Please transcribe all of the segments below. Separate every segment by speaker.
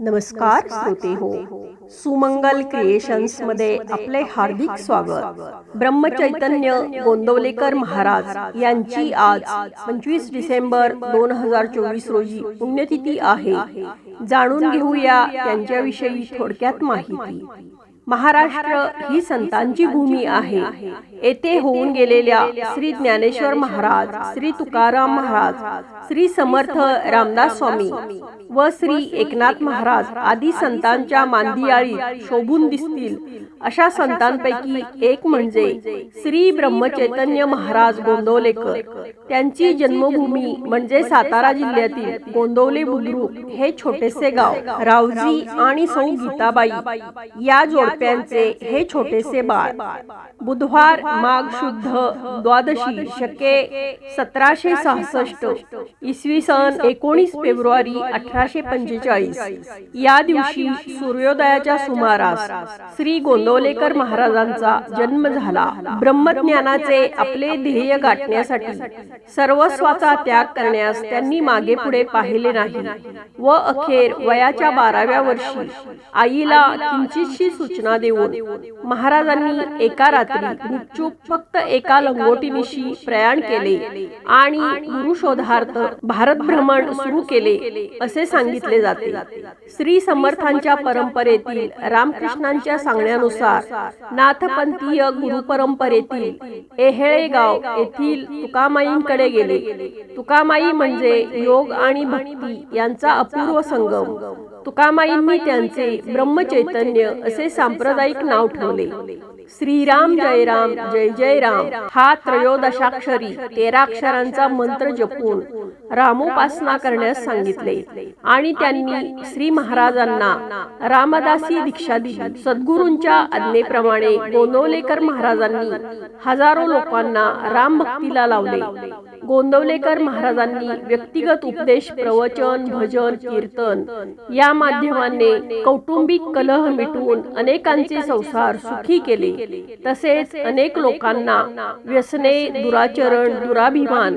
Speaker 1: नमस्कार श्रोते हो. सुमंगल क्रिएशन्समध्ये आपले हार्दिक स्वागत. ब्रह्मचैतन्य गोंदवलेकर महाराज यांची आज पंचवीस डिसेंबर दोन हजार चोवीस रोजी पुण्यतिथी आहे. जाणून घेऊया त्यांच्याविषयी थोडक्यात माहिती. महाराष्ट्र ही संतांची भूमी आहे. येथे होऊन गेलेल्या श्री ज्ञानेश्वर महाराज श्री तुकाराम महाराज श्री समर्थ रामदास स्वामी व श्री एकनाथ महाराज आदी संतांच्या मांदियाळी शोभून दिसतील. अशा संतांपैकी एक म्हणजे श्री ब्रह्मचैतन्य महाराज गोंदवलेकर. त्यांची जन्मभूमी म्हणजे सातारा जिल्ह्यातील गोंदवले बुद्रुक हे छोटेसे गाव. रावजी आणि सौ गीताबाई या जोडप्यांचे हे छोटेसे बाळ. बुधवार माघ शुद्ध द्वादशी शके सतराशे सहासष्ट इसवी सन एकोणीस फेब्रुवारी अठराशे पंचेचाळीस. या दिवशी सूर्योदयाच्या सुमारास श्री गोंदवलेकर महाराजांचा जन्म झाला. ब्रह्मज्ञानाचे आपले ध्येय गाठण्यासाठी सर्वस्वाचा त्याग करण्यास त्यांनी मागे पुढे पाहिले नाही. व अखेर वयाच्या बाराव्या वर्षी आईला किंचितशी सूचना देऊन महाराजांनी एका रात्री गुपचूप फक्त एका लंगोटीनिशी प्रयाण केले आणि गुरुशोधार्थ भारत भ्रमण सुरू केले असे सांगितले जाते. श्री समर्थांच्या परंपरेतील रामकृष्णांच्या सांगण्यानुसार नाथपंथीय गुरु परंपरेतील एहेळेगाव येथील तुकामाईंकडे गेले. तुकामाई म्हणजे योग आणि भक्ती यांचा अपूर्व संगम. तुकामाईंनी त्यांचे ब्रह्मचैतन्य असे सांप्रदायिक नाव ठेवले. श्रीराम जय राम जय जय राम. हा त्रयोदशाक्षरी तेरा अक्षरांचा मंत्र जपून रामोपासना करण्यास सांगितले. आणि त्यांनी श्री महाराजांना रामदासी दीक्षा दिली. सद्गुरूंच्या आज्ञेप्रमाणे गोंदवलेकर महाराजांनी हजारो लोकांना राम भक्तीला लावले. गोंदवलेकर महाराजांनी व्यक्तिगत उपदेश प्रवचन भजन कीर्तन या माध्यमाने कौटुंबिक कलह मिटवून अनेकांचे संसार सुखी केले. तसेच अनेक लोकांना व्यसने दुराचरण दुराभिमान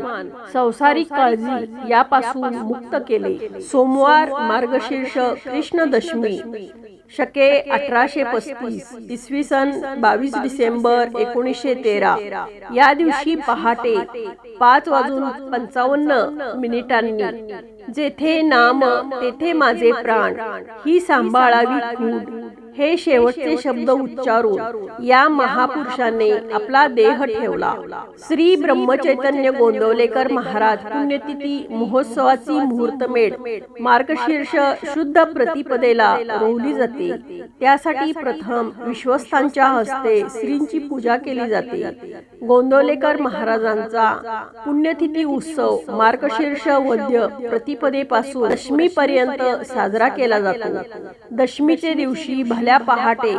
Speaker 1: संसारिक काळजी यापासून मुक्त केले. सोमवार मार्गशीर्ष कृष्ण दशमी शके अठराशे पस्तीस इसवी सन बावीस डिसेंबर एकोणीसशे तेरा. या दिवशी पहाटे पाच वाजून पंचावन्न मिनिटांनी. जेथे नाम तेथे माझे प्राण. ही सांभाळावी कूड हे शेवटचे शब्द उच्चारून या महापुरुषाने आपला देह ठेवला. श्री ब्रह्मचैतन्य गोंदवलेकर महाराज पुण्यतिथी महोत्सवाची मुहूर्तमेढ मार्गशीर्ष शुद्ध प्रतिपदेला रोवली जाते. त्यासाठी प्रथम विश्वस्तांच्या हस्ते श्रींची पूजा केली जाते. गोंदवलेकर महाराजांचा पुण्यतिथी उत्सव मार्गशीर्ष वद्य प्रतिपदेपासून दशमी पर्यंत साजरा केला जातो. दशमीचे दिवशी भल्या पहाटे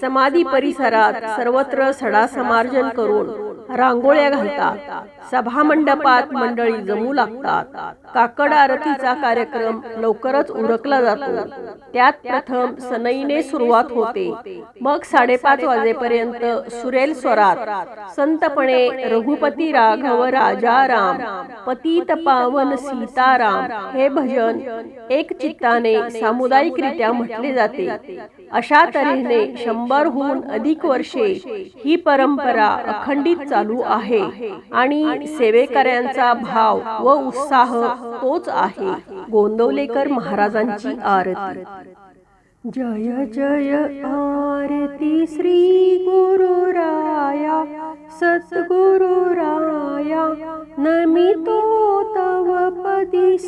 Speaker 1: समाधी परिसरात सर्वत्र सडा समार्जन करून रांगोळ्या घालतात. सभा मंडपात मंडळी जमू लागतात. काकड आरतीचा कार्यक्रम लवकरच उरकला जातो. त्यात प्रथम सनईने सुरुवात होते. मग साडेपाच वाजेपर्यंत सुरेल स्वरात संतपणे रघुपती राघव राजा राम पतित पावन सीताराम हे भजन एक चित्ताने सामुदायिकरित्या म्हटले जाते. अशा तऱ्हेने शंभरहून अधिक वर्षे ही परंपरा अखंडित चालू आहे आणि सेवेकऱ्यांचा भाव व उत्साह तोच आहे गोंदवलेकर महाराजांची आरती. जय जय आरती श्री गुरुराया सद्गुरुराया नमितो तव पदी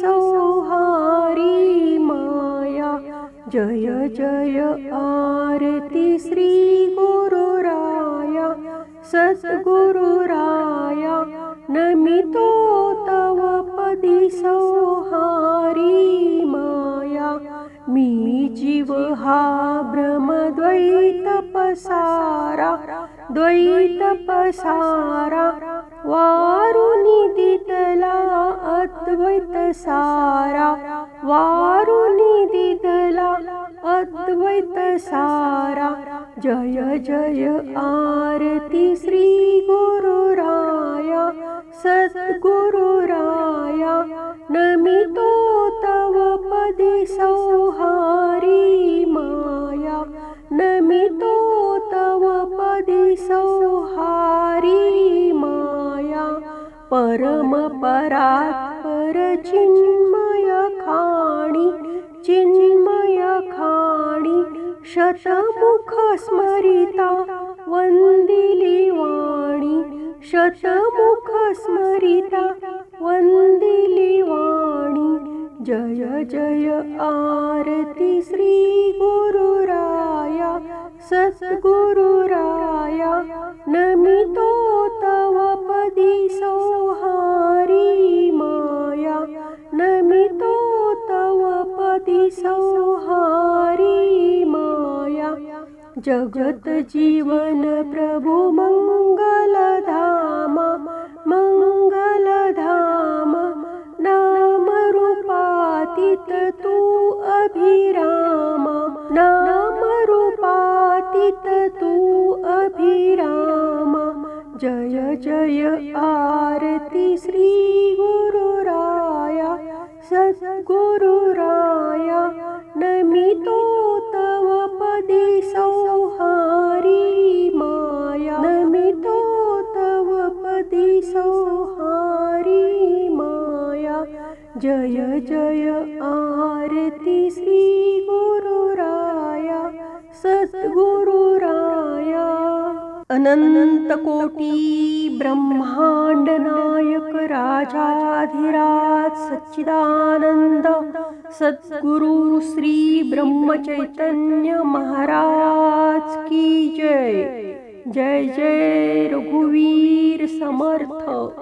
Speaker 1: सौहारी माया। जय जय आरती श्री गुरुराया। सद्गुरुराया नमितो तव पदी सौहारी माया। मी जीव हा भ्रमद्वैत पसारा द्वैत पसारा। वारुनी दितला अद्वैत सारा वारुनी दिदला अद्वैत सारा। जय जय आरती श्री गुरु राया सद्गुरु राया। नमितो तव पदि सौहारी माया। नमितो तव पदि सौहारी माया। परम चिन्मय खाणी शतमुख स्मरिता वंदिली वाणी शतमुख स्मरिता वंदिली वाणी। जय जय आरती श्री गुरुराया सद्गुरुरा जत जीवन प्रभु मङ्गलधामा मङ्गलधामा नाम रूपातीत तू अभिरामा नाम रूपातीत तू अभिरामा। जय जय आरती श्री गुरुराया सद्गुरुराया जय जय आरती श्री गुरुराया सद्गुरुराया अनंत कोटी ब्रह्मांड नायक राजाधिराज सच्चिदानंद सद्गुरु श्री ब्रह्मचैतन्य महाराज की जय। जय जय रघुवीर समर्थ।